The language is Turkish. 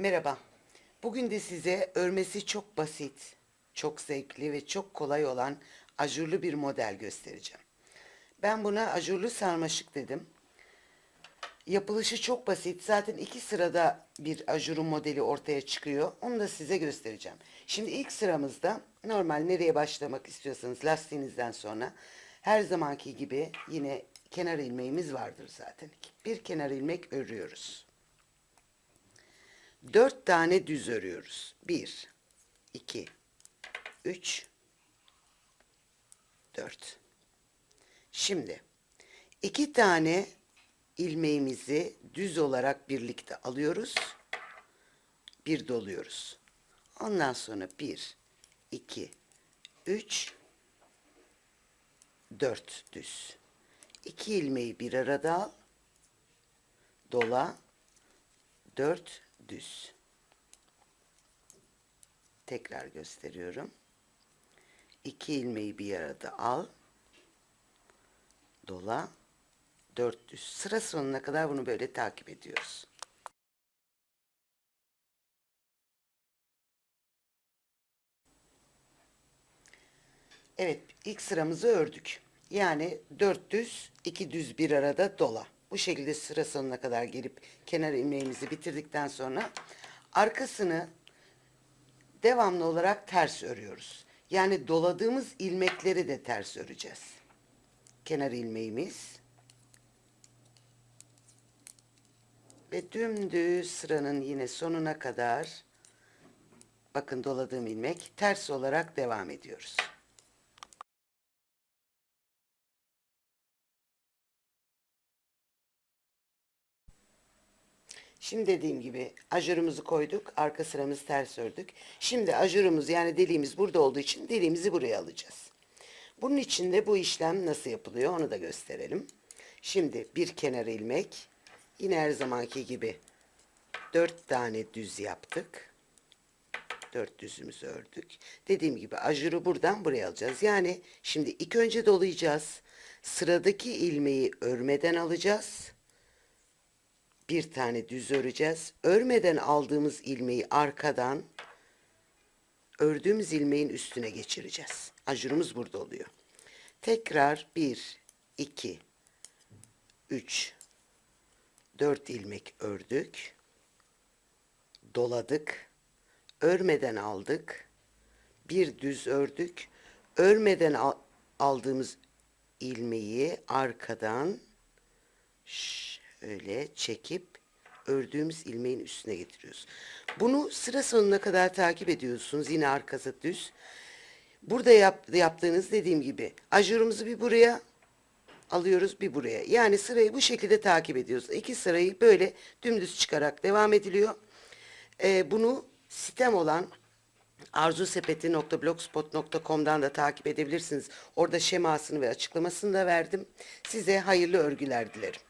Merhaba. Bugün de size örmesi çok basit, çok zevkli ve çok kolay olan ajurlu bir model göstereceğim. Ben buna ajurlu sarmaşık dedim. Yapılışı çok basit. Zaten iki sırada bir ajurun modeli ortaya çıkıyor. Onu da size göstereceğim. Şimdi ilk sıramızda normal nereye başlamak istiyorsanız lastiğinizden sonra her zamanki gibi yine kenar ilmeğimiz vardır zaten. Bir kenar ilmek örüyoruz. Dört tane düz örüyoruz. Bir, iki, üç, dört. Şimdi iki tane ilmeğimizi düz olarak birlikte alıyoruz. Bir doluyoruz. Ondan sonra bir, iki, üç, dört düz. İki ilmeği bir arada al. Dola. Dört düz. Tekrar gösteriyorum. İki ilmeği bir arada al. Dola. Dört düz. Sıra sonuna kadar bunu böyle takip ediyoruz. Evet, ilk sıramızı ördük. Yani dört düz, iki düz bir arada dola. Bu şekilde sıra sonuna kadar gelip kenar ilmeğimizi bitirdikten sonra arkasını devamlı olarak ters örüyoruz. Yani doladığımız ilmekleri de ters öreceğiz. Kenar ilmeğimiz ve dümdüz sıranın yine sonuna kadar bakın doladığım ilmek ters olarak devam ediyoruz. Şimdi dediğim gibi ajurumuzu koyduk. Arka sıramızı ters ördük. Şimdi ajurumuz yani deliğimiz burada olduğu için deliğimizi buraya alacağız. Bunun için de bu işlem nasıl yapılıyor onu da gösterelim. Şimdi bir kenar ilmek. Yine her zamanki gibi dört tane düz yaptık. Dört düzümüzü ördük. Dediğim gibi ajuru buradan buraya alacağız. Yani şimdi ilk önce dolayacağız. Sıradaki ilmeği örmeden alacağız bir tane düz öreceğiz. Örmeden aldığımız ilmeği arkadan ördüğümüz ilmeğin üstüne geçireceğiz. Ajurumuz burada oluyor. Tekrar 1, 2, 3, 4 ilmek ördük. Doladık. Örmeden aldık. Bir düz ördük. Örmeden al- aldığımız ilmeği arkadan şöyle çekip ördüğümüz ilmeğin üstüne getiriyoruz. Bunu sıra sonuna kadar takip ediyorsunuz. Yine arkası düz. Burada yap, yaptığınız dediğim gibi ajurumuzu bir buraya alıyoruz bir buraya. Yani sırayı bu şekilde takip ediyoruz. İki sırayı böyle dümdüz çıkarak devam ediliyor. Ee, bunu sitem olan arzusepeti.blogspot.com'dan da takip edebilirsiniz. Orada şemasını ve açıklamasını da verdim. Size hayırlı örgüler dilerim.